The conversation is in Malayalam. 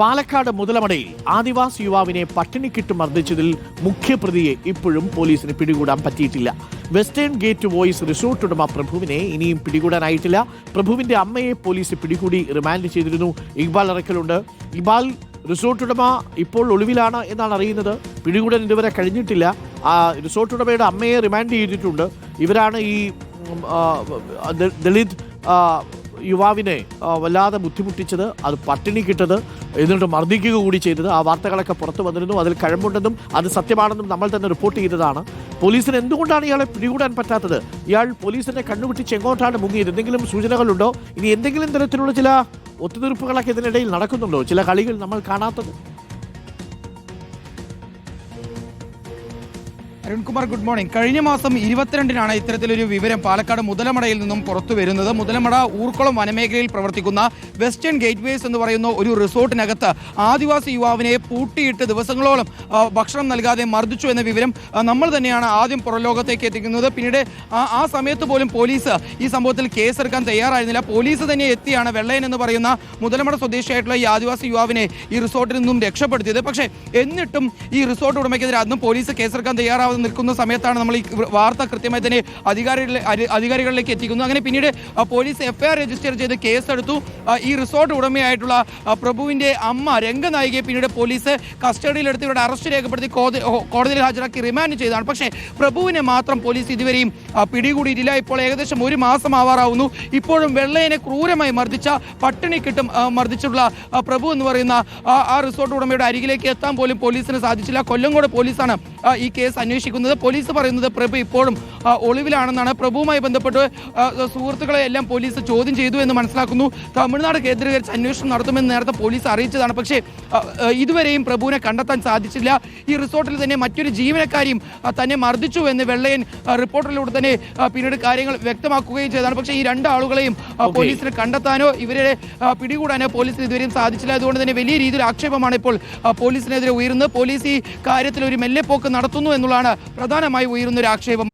പാലക്കാട് മുതലമടയിൽ ആദിവാസി യുവാവിനെ പട്ടിണിക്കിട്ട് മർദ്ദിച്ചതിൽ മുഖ്യപ്രതിയെ ഇപ്പോഴും പോലീസിന് പിടികൂടാൻ പറ്റിയിട്ടില്ല. വെസ്റ്റേൺ ഗേറ്റ് വോയിസ് റിസോർട്ട് ഉടമ പ്രഭുവിനെ ഇനിയും പിടികൂടാനായിട്ടില്ല. പ്രഭുവിന്റെ അമ്മയെ പോലീസ് പിടികൂടി റിമാൻഡ് ചെയ്തിരുന്നു. ഇക്ബാൽ അറക്കലുണ്ട്. ഇക്ബാൽ റിസോർട്ട് ഉടമ ഇപ്പോൾ ഒളിവിലാണ് എന്നാണ് അറിയുന്നത്. പിടികൂടാൻ ഇതുവരെ കഴിഞ്ഞിട്ടില്ല. ആ റിസോർട്ട് ഉടമയുടെ അമ്മയെ റിമാൻഡ് ചെയ്തിട്ടുണ്ട്. ഇവരാണ് ഈ ദളിത് യുവാവിനെ വല്ലാതെ ബുദ്ധിമുട്ടിച്ചത് അത് പട്ടിണി കിട്ടത് എന്നിട്ട് മർദ്ദിക്കുക കൂടി ചെയ്തത് ആ വാർത്തകളൊക്കെ പുറത്തു വന്നിരുന്നു അതിൽ കഴമ്പുണ്ടെന്നും അത് സത്യമാണെന്നും നമ്മൾ തന്നെ റിപ്പോർട്ട് ചെയ്തതാണ്. പോലീസിന് എന്തുകൊണ്ടാണ് ഇയാളെ പിടികൂടാൻ പറ്റാത്തത്? ഇയാൾ പോലീസിനെ കണ്ണുപിട്ടി എങ്ങോട്ടാണ് മുങ്ങിയത്? എന്തെങ്കിലും സൂചനകളുണ്ടോ? ഇനി എന്തെങ്കിലും തരത്തിലുള്ള ചില ഒത്തുതീർപ്പുകളൊക്കെ ഇതിനിടയിൽ നടക്കുന്നുണ്ടോ? ചില കളികൾ നമ്മൾ കാണാത്തത്? അരുൺകുമാർ ഗുഡ് മോർണിംഗ് കഴിഞ്ഞ മാസം ഇരുപത്തിരണ്ടിനാണ് ഇത്തരത്തിലൊരു വിവരം പാലക്കാട് മുതലമടയിൽ നിന്നും പുറത്തു വരുന്നത്. മുതലമട ഊർക്കുളം വനമേഖലയിൽ പ്രവർത്തിക്കുന്ന വെസ്റ്റേൺ ഗേറ്റ്വേസ് എന്ന് പറയുന്ന ഒരു റിസോർട്ടിനകത്ത് ആദിവാസി യുവാവിനെ പൂട്ടിയിട്ട് ദിവസങ്ങളോളം ഭക്ഷണം നൽകാതെ മർദ്ദിച്ചു എന്ന വിവരം നമ്മൾ തന്നെയാണ് ആദ്യം പുറലോകത്തേക്ക് എത്തിക്കുന്നത്. പിന്നീട് ആ- സമയത്ത് പോലും പോലീസ് ഈ സംഭവത്തിൽ കേസെടുക്കാൻ തയ്യാറായിരുന്നില്ല. പോലീസ് തന്നെ എത്തിയാണ് വെള്ളയൻ എന്ന് പറയുന്ന മുതലമട സ്വദേശിയായിട്ടുള്ള ഈ ആദിവാസി യുവാവിനെ ഈ റിസോർട്ടിൽ നിന്നും രക്ഷപ്പെടുത്തിയത്. പക്ഷേ എന്നിട്ടും ഈ റിസോർട്ട് ഉടമയ്ക്കെതിരെ അന്നും പോലീസ് കേസെടുക്കാൻ തയ്യാറാവാതെ നിൽക്കുന്ന സമയത്താണ് നമ്മൾ ഈ വാർത്ത കൃത്യമായി തന്നെ അധികാരികളിലെ അധികാരികളിലേക്ക് എത്തിക്കുന്നു അങ്ങനെ പിന്നീട് പോലീസ് എഫ്ഐആർ രജിസ്റ്റർ ചെയ്ത് കേസെടുത്തു. ഈ റിസോർട്ട് ഉടമയായിട്ടുള്ള പ്രഭുവിന്റെ അമ്മ രംഗനായികയെ പിന്നീട് പോലീസ് കസ്റ്റഡിയിലെടുത്ത് ഇവരുടെ അറസ്റ്റ് രേഖപ്പെടുത്തി കോടതി- കോടതിയിൽ ഹാജരാക്കി റിമാൻഡ് ചെയ്തതാണ്. പക്ഷേ പ്രഭുവിനെ മാത്രം പോലീസ് ഇതുവരെയും പിടികൂടിയിട്ടില്ല. ഇപ്പോൾ ഏകദേശം ഒരു മാസം ആവാറാവുന്നു ഇപ്പോഴും വെള്ളയനെ ക്രൂരമായി മർദ്ദിച്ച പട്ടിണി കിട്ടും മർദ്ദിച്ചിട്ടുള്ള പ്രഭു എന്ന് പറയുന്ന ആ റിസോർട്ട് ഉടമയുടെ അരികിലേക്ക് എത്താൻ പോലും പോലീസിന് സാധിച്ചില്ല. കൊല്ലങ്കോട് പോലീസാണ് ഈ കേസ് അന്വേഷിക്കുന്നത് പോലീസ് പറയുന്നത് പ്രഭു ഇപ്പോഴും ഒളിവിലാണെന്നാണ്. പ്രഭുവുമായി ബന്ധപ്പെട്ട് സുഹൃത്തുക്കളെ എല്ലാം പോലീസ് ചോദ്യം ചെയ്തു എന്ന് മനസ്സിലാക്കുന്നു. തമിഴ്നാട് കേന്ദ്രീകരിച്ച് അന്വേഷണം നടത്തുമെന്ന് നേരത്തെ പോലീസ് അറിയിച്ചതാണ്. പക്ഷേ ഇതുവരെയും പ്രഭുവിനെ കണ്ടെത്താൻ സാധിച്ചില്ല. ഈ റിസോർട്ടിൽ തന്നെ മറ്റൊരു ജീവനക്കാരിയും തന്നെ മർദ്ദിച്ചു എന്ന് വെള്ളയൻ റിപ്പോർട്ടിലൂടെ തന്നെ പിന്നീട് കാര്യങ്ങൾ വ്യക്തമാക്കുകയും ചെയ്തതാണ്. പക്ഷേ ഈ രണ്ട് ആളുകളെയും പോലീസിന് കണ്ടെത്താനോ ഇവരെ പിടികൂടാനോ പോലീസിന് ഇതുവരെയും സാധിച്ചില്ല. അതുകൊണ്ട് തന്നെ വലിയ രീതിയിൽ ആക്ഷേപമാണ് ഇപ്പോൾ പോലീസിനെതിരെ ഉയരുന്നത്. പോലീസ് ഈ കാര്യത്തിൽ ഒരു മെല്ലെപ്പോക്ക് നടത്തുന്നു എന്നുള്ളതാണ് പ്രധാനമായി ഉയരുന്ന ഒരു ആക്ഷേപം.